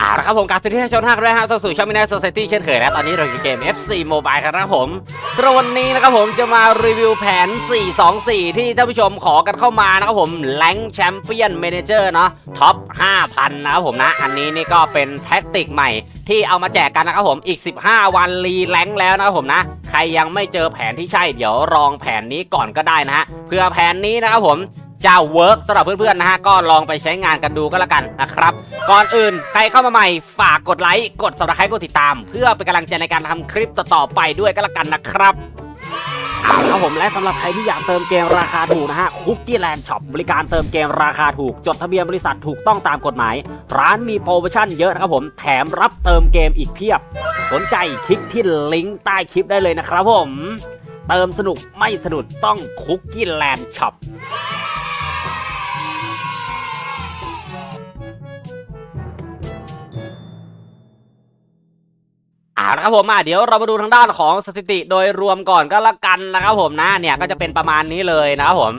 เอาละครับผมการสวัสดีท่านผู้ชมทุกท่านด้วยนะครับเข้าสู่ช่องมิน s โซ c i ตี้เช่นเคยและตอนนี้เราอยู่เกม FC Mobile ครับนะผมสำหรับวันนี้นะครับผมจะมารีวิวแผน 424 ที่ท่านผู้ชมขอกันเข้ามานะครับผมแรงแชมเปี้ยนเมนเจอร์เนาะท็อป 5,000 นะครับผมนะ อันนี้นี่ก็เป็นแท็กติกใหม่ที่เอามาแจกกันนะครับผมอีก 15 วันรีแรงแล้วนะครับผมนะ ใครยังไม่เจอแผนที่ใช่เดี๋ยวลองแผนนี้ก่อนก็ได้นะฮะเพื่อแผนนี้นะครับผม จะเวิร์กสำหรับเพื่อนๆนะฮะก็ลองไปใช้งานกันดูก็แล้วกันนะครับ ก่อนอื่นใครเข้ามาใหม่ฝากกดไลค์กด subscribe กดติดตาม เพื่อเป็นกำลังใจในการทำคลิปต่อๆไปด้วยก็แล้วกันนะครับเอาละครับผมและสำหรับใครที่อยากเติมเกมราคาถูกนะฮะคุกกี้แลนด์ช็อปบริการเติมเกมราคาถูก จดทะเบียนบริษัทถูกต้องตามกฎหมาย ร้านมีโปรโมชั่นเยอะนะครับผมแถมรับเติมเกมอีกเพียบ สนใจคลิกที่ลิงก์ใต้คลิปได้เลยนะครับผม เติมสนุกไม่สะดุดต้องคุกกี้แลนด์ช็อป เอาละครับผมอะเดี๋ยวเรามาดูทางด้านของสถิติโดยรวมก่อนก็แล้วกันนะครับผมนะเนี่ยก็จะเป็นประมาณนี้เลยนะครับผม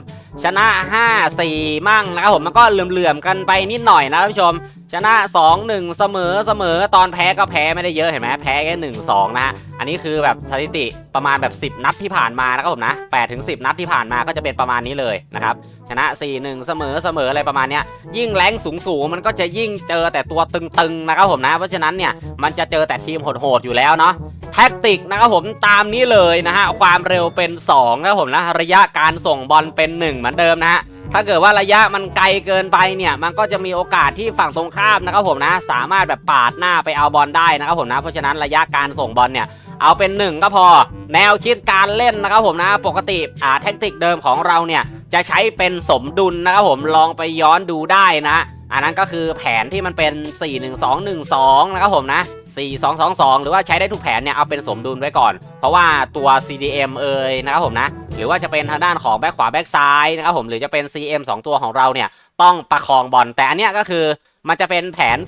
ชนะ 5 4 มั่งนะครับผมมันก็เหลื่อมๆกันไปนิดหน่อยนะท่านผู้ชม ชนะ 2 1 เสมอเสมอตอนแพ้ก็แพ้ไม่ได้เยอะเห็นไหมแพ้แค่1 2 นะฮะ อันนี้คือแบบสถิติประมาณแบบ 10 นัดที่ผ่านมานะครับผมนะ8ถึง10 นัดที่ผ่านมาก็จะเป็นประมาณนี้เลยนะครับชนะ 4 1 เสมอเสมออะไรประมาณเนี้ยยิ่งแรงสูงสูงๆมันก็จะยิ่งเจอแต่ตัวตึงๆนะครับผมนะ เพราะฉะนั้นเนี่ยมันจะเจอแต่ทีมโหดๆอยู่แล้วเนาะแท็กติกนะครับผมตามนี้เลยนะฮะความเร็วเป็น2นะครับผมนะระยะการส่งบอลเป็น 1 เหมือนเดิมนะฮะ ถ้าเกิดว่าระยะมันไกลเกินไปเนี่ย มันก็จะมีโอกาสที่ฝั่งตรงข้ามนะครับผมนะ สามารถแบบปาดหน้าไปเอาบอลได้นะครับผมนะ เพราะฉะนั้นระยะการส่งบอลเนี่ยเอาเป็น1ก็พอ แนวคิดการเล่นนะครับผมนะปกติอ่าแท็กติกเดิมของเราเนี่ยจะใช้เป็นสมดุลนะครับผมลองไปย้อนดูได้นะ อันนั้นก็คือแผนที่มันเป็น 4 1 2 1 2 นะครับผมนะ 4 2 2 2 หรือว่าใช้ได้ทุกแผนเนี่ยเอาเป็นสมดุลไว้ก่อน เพราะว่าตัว CDM เอ่ยนะครับผมนะ หรือว่าจะเป็นทางด้านของแบ็คขวาแบ็คซ้ายนะครับผมหรือจะเป็น CM 2 ตัวของเราเนี่ยต้องประคองบอลแต่อันเนี้ยก็คือมันจะเป็นแผน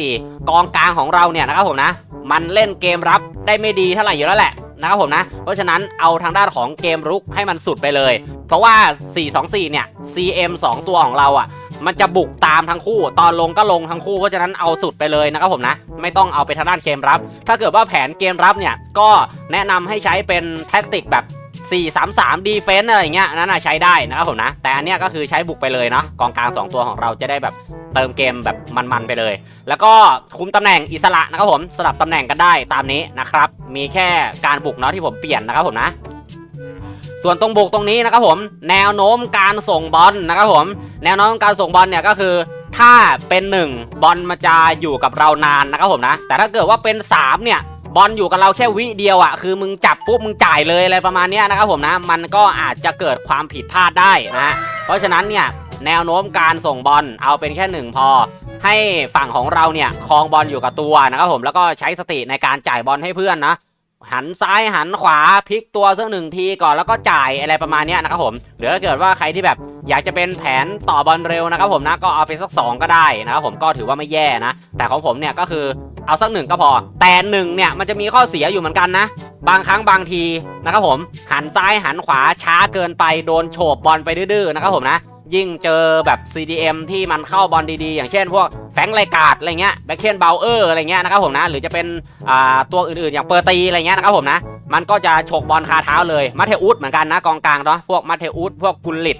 4-2-4 กองกลางของเราเนี่ยนะครับผมนะ มันเล่นเกมรับได้ไม่ดีเท่าไหร่อยู่แล้วแหละนะครับผมนะ เพราะฉะนั้นเอาทางด้านของเกมรุกให้มันสุดไปเลย เพราะว่า 4-2-4 เนี่ย CM 2 ตัวของเราอะมันจะบุกตามทั้งคู่ ตอนลงก็ลงทั้งคู่ เพราะฉะนั้นเอาสุดไปเลยนะครับผมนะ ไม่ต้องเอาไปทางด้านเกมรับ ถ้าเกิดว่าแผนเกมรับเนี่ย ก็แนะนำให้ใช้เป็นแท็กติกแบบ 4-3-3ดีเฟนต์อะไรอย่างเงี้ยนั่นน่ะใช้ได้นะครับผมนะ แต่อันเนี้ยก็คือใช้บุกไปเลยเนาะกองกลาง 2 ตัวของเราจะได้แบบเติมเกมแบบมันๆไปเลย แล้วก็คุมตำแหน่งอิสระนะครับผมสลับตำแหน่งกันได้ตามนี้นะครับ มีแค่การบุกเนาะที่ผมเปลี่ยนนะครับผมนะ ส่วนตรงบุกตรงนี้นะครับผมแนวโน้มการส่งบอลนะครับผม แนวโน้มการส่งบอลเนี่ยก็คือถ้าเป็น 1 บอลมันจะอยู่กับเรานานนะครับผมนะ แต่ถ้าเกิดว่าเป็น 3 เนี่ย บอลอยู่กับเราแค่วิเดียวอะ่ะคือมึงจับปุ๊บมึงจ่ายเลยอะไรประมาณนี้นะครับผมนะ มันก็อาจจะเกิดความผิดพลาดได้นะเพราะฉะนั้นเนี่ยแนวโน้มการส่งบอลเอาเป็นแค่หนึ่งพอ ให้ฝั่งของเราเนี่ยครองบอลอยู่กับตัวนะครับผมแล้วก็ใช้สติในการจ่ายบอลให้เพื่อนนะหันซ้ายหันขวาพลิกตัวสักหนึ่งทีก่อนแล้วก็จ่ายอะไรประมาณนี้นะครับผมหรือถ้าเกิดว่าใครที่แบบอยากจะเป็นแผนต่อบอลเร็วนะครับผมนะก็เอาไปสักสองก็ได้นะครับผมก็ถือว่าไม่แย่นะ แต่ของผมเนี่ยก็คือ เอาสักหนึ่งก็พอ แต่หนึ่งเนี่ยมันจะมีข้อเสียอยู่เหมือนกันนะ บางครั้งบางทีนะครับผม หันซ้ายหันขวาช้าเกินไปโดนโฉบบอลไปดื้อๆนะครับผมนะ ยิ่งเจอแบบ CDM ที่มันเข้าบอลดีๆ อย่างเช่นพวกแฟงไรกาดอะไรเงี้ยแบ็คเคนเบลเออร์อะไรเงี้ยนะครับผมนะ หรือจะเป็นตัวอื่นๆ อย่างเปอร์ตีอะไรเงี้ยนะครับผมนะ มันก็จะฉกบอลคาเท้าเลยมาเทอุสเหมือนกันนะกองกลางเนาะพวกมาเทอุสพวกกุลลิต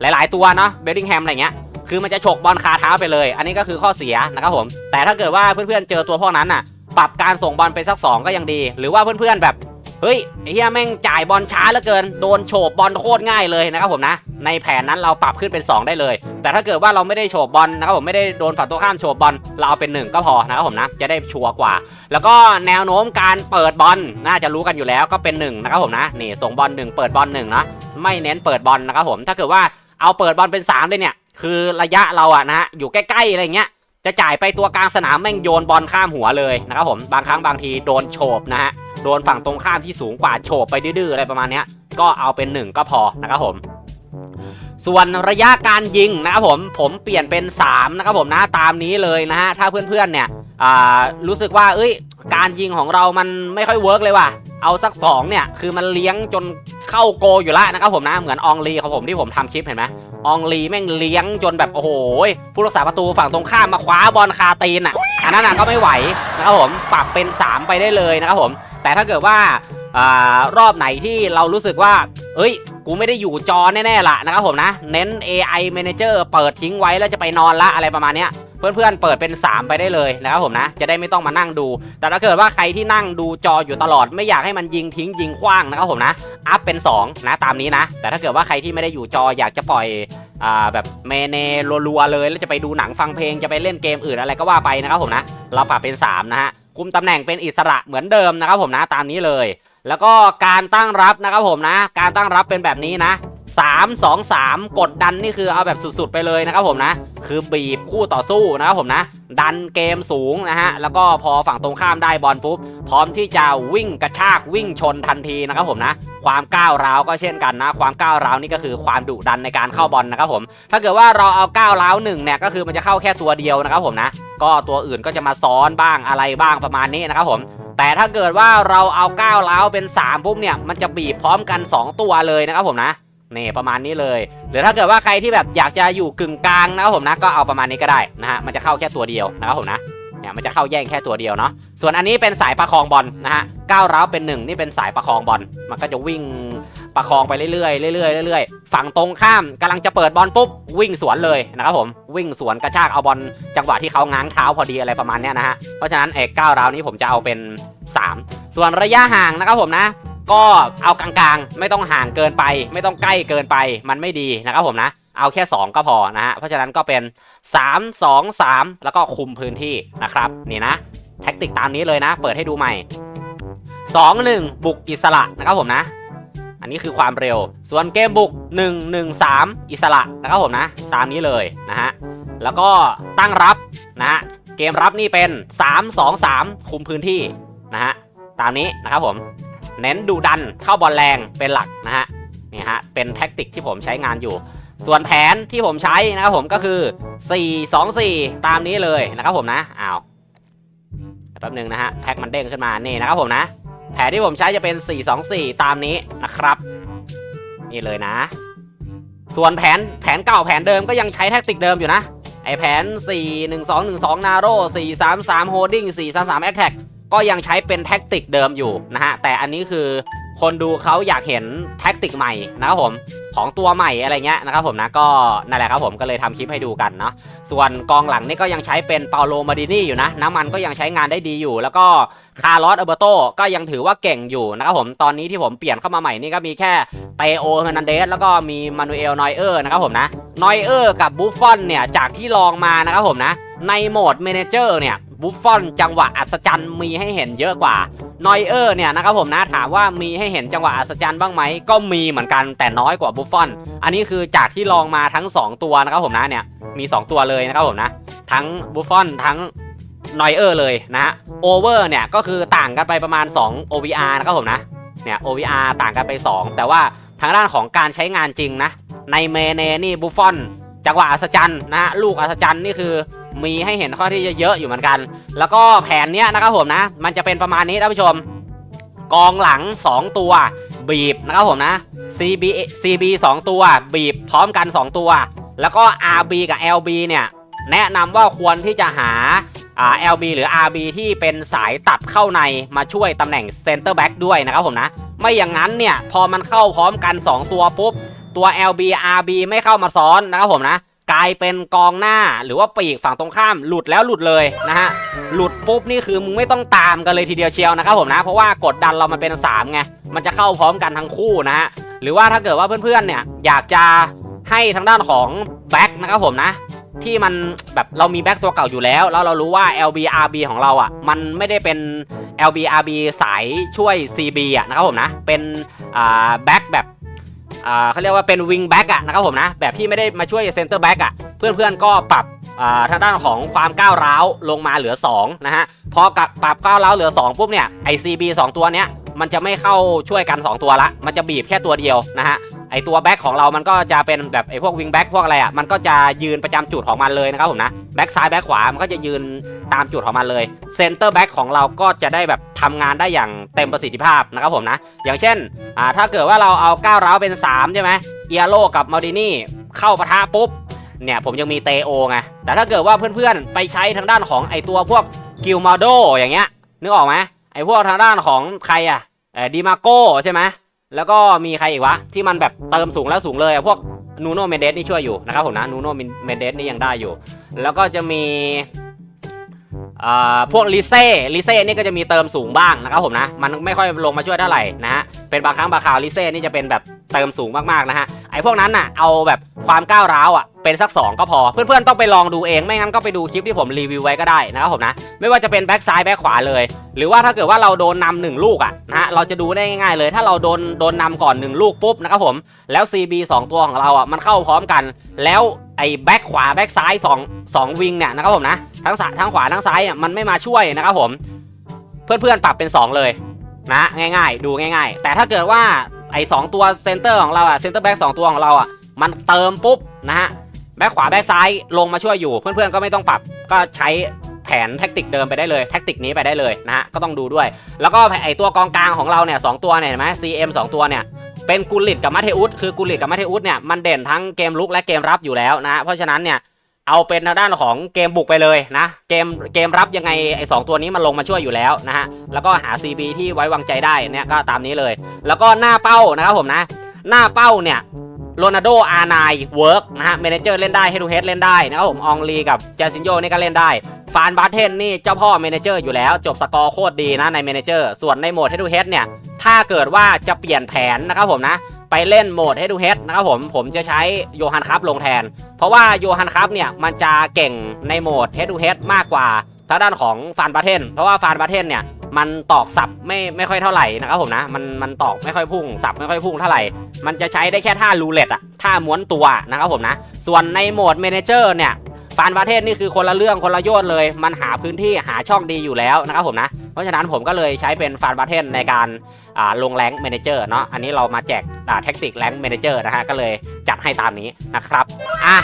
หลายๆตัวเนาะเบลดิงแฮมอะไรเงี้ย คือมันจะฉกบอลคาเท้าไปเลย อันนี้ก็คือข้อเสียนะครับผม แต่ถ้าเกิดว่าเพื่อนๆเจอตัวพวกนั้นน่ะ ปรับการส่งบอลไปสักสองก็ยังดี หรือว่าเพื่อนๆแบบเฮ้ยเฮียแม่งจ่ายบอลช้าเหลือเกิน โดนโฉบบอลโคตรง่ายเลยนะครับผมนะ ในแผนนั้นเราปรับขึ้นเป็น 2 ได้เลย แต่ถ้าเกิดว่าเราไม่ได้โฉบบอลนะครับผมไม่ได้โดนฝั่งตัวข้ามโฉบบอลเราเอาเป็น 1 ก็พอนะครับผมนะ จะได้ชัวร์กว่า แล้วก็แนวโน้มการเปิดบอลน่าจะรู้กันอยู่แล้วก็เป็น1นะครับผมนะนี่ส่งบอล1เปิดบอล1นะไม่เน้นเปิดบอลนะครับผมถ้าเกิดว่าเอาเปิดบอลเป็น3เลยเนี่ย คือระยะเราอะนะฮะอยู่ใกล้ๆอะไรเงี้ยจะจ่ายไปตัวกลางสนามแม่งโยนบอลข้ามหัวเลยนะครับผมบางครั้งบางทีโดนโฉบนะฮะโดนฝั่งตรงข้ามที่สูงกว่าโฉบไปดื้อๆอะไรประมาณเนี้ยก็เอาเป็น 1 ก็พอนะครับผม ส่วนระยะการยิงนะครับผมผมเปลี่ยนเป็น3นะครับผมนะตามนี้เลยนะฮะถ้าเพื่อนๆเนี่ยอ่ารู้สึกว่าเอ้ยการยิงของเรามันไม่ค่อยเวิร์กเลยว่ะ เอาสักสองเนี่ยคือมันเลี้ยงจนเข้าโกอยู่ละนะครับผมนะเหมือนองลีของผมที่ผมทำคลิปเห็นไหมองลีแม่งเลี้ยงจนแบบโอ้โหผู้รักษาประตูฝั่งตรงข้ามมาคว้าบอลคาตีนอะอันนั้นน่ะก็ไม่ไหวนะครับผมปรับเป็น 3 ไปได้เลยนะครับผม แต่ถ้าเกิดว่า รอบไหนที่เรารู้สึกว่า เอ้ย กูไม่ได้อยู่จอแน่ๆละนะครับผมนะ เน้น AI Manager เปิดทิ้งไว้แล้วจะไปนอนละอะไรประมาณเนี้ยเพื่อนๆ เปิดเป็น 3 ไปได้เลยนะครับผมนะ จะได้ไม่ต้องมานั่งดู แต่ถ้าเกิดว่าใครที่นั่งดูจออยู่ตลอดไม่อยากให้มันยิงทิ้งยิงขว้างนะครับผมนะ อัพเป็น 2 นะตามนี้นะ แต่ถ้าเกิดว่าใครที่ไม่ได้อยู่จออยากจะปล่อยอแบบเมเนรัวๆเลยแล้วจะไปดูหนังฟังเพลงจะไปเล่นเกมอื่นอะไรก็ว่าไปนะครับผมนะ เราปรับเป็น 3 นะฮะ คุมตำแหน่งเป็นอิสระเหมือนเดิมนะครับผมนะตามนี้เลย แล้วก็การตั้งรับนะครับผมนะ การตั้งรับเป็นแบบนี้นะ 3 2 3 กดดันนี่คือเอาแบบสุดๆไปเลยนะครับผมนะ คือบีบคู่ต่อสู้นะครับผมนะ ดันเกมสูงนะฮะ แล้วก็พอฝั่งตรงข้ามได้บอลปุ๊บ พร้อมที่จะวิ่งกระชากวิ่งชนทันทีนะครับผมนะ ความก้าวร้าวก็เช่นกันนะ ความก้าวร้าวนี่ก็คือความดุดันในการเข้าบอลนะครับผม ถ้าเกิดว่าเราเอาก้าวร้าวหนึ่งเนี่ยก็คือมันจะเข้าแค่ตัวเดียวนะครับผมนะ ก็ตัวอื่นก็จะมาซ้อนบ้างอะไรบ้างประมาณนี้นะครับผม แต่ถ้าเกิดว่าเราเอาก้าวร้าเป็น3ปุ๊บเนี่ยมันจะบีบพร้อมกัน 2 ตัวเลยนะครับผมนะนี่ประมาณนี้เลย หรือถ้าเกิดว่าใครที่แบบอยากจะอยู่กึ่งกลางนะครับผมนะก็เอาประมาณนี้ก็ได้นะฮะมันจะเข้าแค่ตัวเดียวนะครับผมนะเนี่ยมันจะเข้าแย่งแค่ตัวเดียวเนาะส่วนอันนี้เป็นสายประคองบอลนะฮะก้าวร้าวเป็นหนึ่งนี่เป็นสายประคองบอลมันก็จะวิ่ง ประคองไปเรื่อยๆเรื่อยๆเรื่อยๆฝั่งตรงข้ามกำลังจะเปิดบอลปุ๊บวิ่งสวนเลยนะครับผมวิ่งสวนกระชากเอาบอลจังหวะที่เขาง้างเท้าพอดีอะไรประมาณนี้นะฮะเพราะฉะนั้นเอกก้าวราวนี้ผมจะเอาเป็น 3 ส่วนระยะห่างนะครับผมนะก็เอากลางๆ ไม่ต้องห่างเกินไป ไม่ต้องใกล้เกินไปมันไม่ดีนะครับผมนะ เอาแค่ 2 ก็พอนะฮะเพราะฉะนั้นก็เป็น 3 2 3 แล้วก็คุมพื้นที่นะครับนี่นะแท็กติกตามนี้เลยนะ เปิดให้ดูใหม่ 2 1 บุกอิสระนะครับผมนะ อันนี้คือความเร็ว ส่วนเกมบุก 1 1 3 อิสระนะครับผมนะ ตามนี้เลยนะฮะ แล้วก็ตั้งรับนะฮะ เกมรับนี่เป็น 3 2 3 คุมพื้นที่นะฮะ ตามนี้นะครับผม เน้นดูดันเข้าบอลแรงเป็นหลักนะฮะ นี่ฮะ เป็นแท็กติกที่ผมใช้งานอยู่ ส่วนแผนที่ผมใช้นะครับผมก็คือ 4 2 4 ตามนี้เลยนะครับผมนะ อ้าวแป๊บหนึงนะฮะ แพ็คมันเด้งขึ้นมา นี่นะครับผมนะ แผนที่ผมใช้จะเป็น 4 2 4 ตามนี้นะครับ นี่เลยนะ ส่วนแผนแผนเก่าแผนเดิมก็ยังใช้แท็กติกเดิมอยู่นะ ไอแผน 4 1 2 1 2 นาโร่4 3 3 โฮดดิ้ง4 3 3 แอคแท็กก็ยังใช้เป็นแท็กติกเดิมอยู่นะฮะ แต่อันนี้คือ คนดูเขาอยากเห็นแท็กติกใหม่นะครับผมของตัวใหม่อะไรเงี้ยนะครับผมนะก็นั่นแหละครับผมก็เลยทำคลิปให้ดูกันเนาะส่วนกองหลังนี่ก็ยังใช้เป็นเปาโลมาดินี่อยู่นะน้ำมันก็ยังใช้งานได้ดีอยู่ แล้วก็คาร์ลอสอเบโตก็ยังถือว่าเก่งอยู่นะครับผมตอนนี้ที่ผมเปลี่ยนเข้ามาใหม่นี่ก็มีแค่เตโอเฮนันเดสแล้วก็มีมานูเอลนอยเออร์นะครับผมนะนอยเออร์กับบูฟฟอนเนี่ยจากที่ลองมานะครับผมนะในโหมดเมนเจอร์เนี่ยบุฟฟอนจังหวะอัศจรรย์มีให้เห็นเยอะกว่า นอยเออร์เนี่ยนะครับผมนะถามว่ามีให้เห็นจังหวะอัศจรรย์บ้างไหมก็มีเหมือนกันแต่น้อยกว่าบุฟฟอน อันนี้คือจากที่ลองมาทั้ง 2 ตัวนะครับผมนะเนี่ยมี 2 ตัวเลยนะครับผมนะ ทั้งบุฟฟอนทั้งนอยเออร์เลยนะฮะโอเวอร์เนี่ยก็คือต่างกันไปประมาณ 2 OVR นะครับผมนะเนี่ย OVR ต่างกันไป 2 แต่ว่าทางด้านของการใช้งานจริงนะในเมเนนี่บุฟฟอนจังหวะอัศจรรย์นะฮะลูกอัศจรรย์นี่คือ มีให้เห็นข้อที่จะเยอะอยู่เหมือนกัน แล้วก็แผนเนี้ยนะครับผมนะ มันจะเป็นประมาณนี้ท่านผู้ชม กองหลัง 2 ตัวบีบนะครับผมนะ CB CB 2 ตัว บีบพร้อมกัน 2 ตัว แล้วก็ RB กับ LB เนี่ยแนะนำว่าควรที่จะหาอ่า LB หรือ RB ที่เป็นสายตัดเข้าในมาช่วยตำแหน่ง Center Back ด้วยนะครับผมนะ ไม่อย่างนั้นเนี่ย พอมันเข้าพร้อมกัน 2 ตัวปุ๊บ ตัว LB RB ไม่เข้ามาซ้อนนะครับผมนะ กลายเป็นกองหน้าหรือว่าปีกฝั่งตรงข้ามหลุดแล้วหลุดเลยนะฮะหลุดปุ๊บนี่คือมึงไม่ต้องตามกันเลยทีเดียวเชียวนะครับผมนะเพราะว่ากดดันเรามันเป็น3ไงมันจะเข้าพร้อมกันทั้งคู่นะฮะหรือว่าถ้าเกิดว่าเพื่อนๆเนี่ยอยากจะให้ทางด้านของแบ็คนะครับผมนะที่มันแบบเรามีแบ็คตัวเก่าอยู่แล้ว แล้วเรารู้ว่า LBRB ของเราอะมันไม่ได้เป็น LBRB สายช่วย CB อะนะครับผมนะเป็นแบ็คแบบ เขาเรียกว่าเป็นวิงแบ็กอะนะครับผมนะ แบบที่ไม่ได้มาช่วยเซนเตอร์แบ็กอะเพื่อนๆก็ปรับทางด้านของความก้าวร้าวลงมาเหลือ 2 นะฮะ พอกับปรับก้าวร้าวเหลือ 2 ปุ๊บเนี่ยไอซีบีสตัวเนี้ยมันจะไม่เข้าช่วยกัน 2 ตัวละ มันจะบีบแค่ตัวเดียวนะฮะ ไอตัวแบ็กของเรามันก็จะเป็นแบบไอพวกวิงแบ็กพวกอะไรอะมันก็จะยืนประจำจุดของมันเลยนะครับผมนะแบ็กซ้ายแบ็กขวามันก็จะยืนตามจุดของมันเลยเซนเตอร์แบ็กของเราก็จะได้แบบททำงานได้อย่างเต็มประสิทธิภาพนะครับผมนะอย่างเช่นอ่าถ้าเกิดว่าเราเอาก้าวร้าวเป็น3ใช่ไหมเอียโรกับมาดินี่เข้าปะทะปุ๊บเนี่ยผมยังมีเตโอไงแต่ถ้าเกิดว่าเพื่อนๆไปใช้ทางด้านของไอตัวพวกกิลมาโดอย่างเงี้ยนึกออกไหมไอพวกทางด้านของใครอะดีมาโกใช่ไหม แล้วก็มีใครอีกวะ ที่มันแบบเติมสูงแล้วสูงเลยอะพวกนูโนเมเดสนี่ช่วยอยู่นะครับผมนะนูโนเมเดสนี่ยังได้อยู่ แล้วก็จะมีอ่าพวกลิเซ่ลิเซ่นี่ก็จะมีเติมสูงบ้างนะครับผมนะ มันไม่ค่อยลงมาช่วยเท่าไหร่นะฮะ เป็นบางครั้งบางคราวลิเซ่นี่จะเป็นแบบเติมสูงมากๆนะฮะ ไอ้พวกนั้นน่ะเอาแบบความก้าวร้าวอะ เป็นสัก 2 ก็พอ เพื่อนๆต้องไปลองดูเองไม่งั้นก็ไปดูคลิปที่ผมรีวิวไว้ก็ได้นะครับผมนะ ไม่ว่าจะเป็นแบ็กซ้ายแบ็กขวาเลย หรือว่าถ้าเกิดว่าเราโดนนำหนึ่งลูกอะนะฮะเราจะดูได้ง่ายๆเลย ถ้าเราโดนโดนนำก่อน 1 ลูกปุ๊บนะครับผมแล้ว CB 2 ตัวของเราอะมันเข้าพร้อมกัน แล้วไอ้แบ็กขวาแบ็กซ้าย2 2วิงเนี่ยนะครับผมนะทั้งสทั้งขวาทั้งซ้ายอะมันไม่มาช่วยนะครับผม เพื่อนๆปรับเป็น 2 เลยนะง่ายๆ ดูง่าย ๆ แต่ถ้าเกิดว่าไอ้สองตัวเซนเตอร์ของเราอะเซนเตอร์แบ็กสองตัวของเราอะมันเติมปุ๊บนะฮะ แบ็กขวาแบ็กซ้ายลงมาช่วยอยู่ เพื่อนๆก็ไม่ต้องปรับก็ใช้แผนแท็กติกเดิมไปได้เลยแท็กติกนี้ไปได้เลยนะฮะก็ต้องดูด้วย แล้วก็ไอตัวกองกลางของเราเนี่ยสองตัวเนี่ยเห็นไหม CM 2 ตัวเนี่ยเป็นกุลิตกับมาเทอุสคือกุลิตกับมาเทอุสเนี่ยมันเด่นทั้งเกมลุกและเกมรับอยู่แล้วนะเพราะฉะนั้นเนี่ยเอาเป็นทางด้านของเกมบุกไปเลยนะเกมเกมรับยังไงไอสองตัวนี้มันลงมาช่วยอยู่แล้วนะฮะแล้วก็หา CB ที่ไว้วางใจได้เนี่ยก็ตามนี้เลย แล้วก็หน้าเป้านะครับผมนะ หน้าเป้าเนี่ย โรนัลโดอาร์ไนเวิร์กนะฮะเมนเจอร์เล่นได้เฮดูเฮดเล่นได้นะครับผม อองลีกับเจซินโยนี่ก็เล่นได้ ฟานบาร์เทนนี่เจ้าพ่อเมนเจอร์อยู่แล้ว จบสกอร์โคตรดีนะในเมนเจอร์ ส่วนในโหมดเฮดูเฮดเนี่ย ถ้าเกิดว่าจะเปลี่ยนแผนนะครับผมนะ ไปเล่นโหมดเฮดูเฮดนะครับผม ผมจะใช้โยฮันคัพลงแทน เพราะว่าโยฮันคัพเนี่ยมันจะเก่งในโหมดเฮดูเฮดมากกว่าทางด้านของฟานบาร์เทน เพราะว่าฟานบาร์เทนเนี่ย มันตอกสับไม่ไม่ค่อยเท่าไหร่นะครับผมนะมันมันตอกไม่ค่อยพุ่งสับไม่ค่อยพุ่งเท่าไหร่มันจะใช้ได้แค่ท่ารูเล็ตอะท่าม้วนตัวนะครับผมนะ ส่วนในโหมดเมนเจอร์เนี่ยฟานประเทศนี่คือคนละเรื่องคนละโยชน์เลย มันหาพื้นที่หาช่องดีอยู่แล้วนะครับผมนะ เพราะฉะนั้นผมก็เลยใช้เป็นฟานประเทศในการอ่าลงแรงเมนเจอร์เนาะอันนี้เรามาแจกอ่าแท็กติกแรงเมนเจอร์นะฮะก็เลยจัดให้ตามนี้นะครับอะ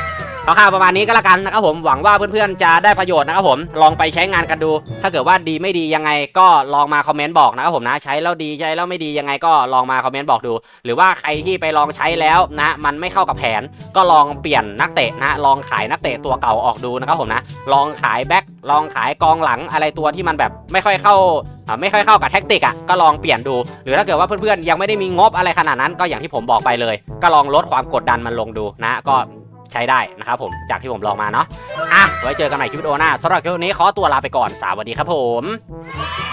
คร่าวๆประมาณนี้ก็แล้วกันนะครับผมหวังว่าเพื่อนๆจะได้ประโยชน์นะครับผมลองไปใช้งานกันดู ถ้าเกิดว่าดีไม่ดียังไงก็ลองมาคอมเมนต์บอกนะครับผมนะใช้แล้วดีใช้แล้วไม่ดียังไงก็ลองมาคอมเมนต์บอกดู หรือว่าใครที่ไปลองใช้แล้วนะมันไม่เข้ากับแผน ก็ลองเปลี่ยนนักเตะนะลองขายนักเตะตัวเก่าออกดูนะครับผมนะลองขายแบ็คลองขายกองหลังอะไรตัวที่มันแบบไม่ค่อยเข้าอ่าไม่ค่อยเข้ากับแท็กติกอะก็ลองเปลี่ยนดู หรือถ้าเกิดว่าเพื่อนๆยังไม่ได้มีงบอะไรขนาดนั้นก็อย่างที่ผมบอกไปเลย ก็ลองลดความกดดันมันลงดูนะก็ ใช้ได้นะครับผมจากที่ผมลองมาเนาะอะไว้เจอกันใหม่คลิปวิดีโอหน้าสำหรับคลิปนี้ขอตัวลาไปก่อนสวัสดีครับผม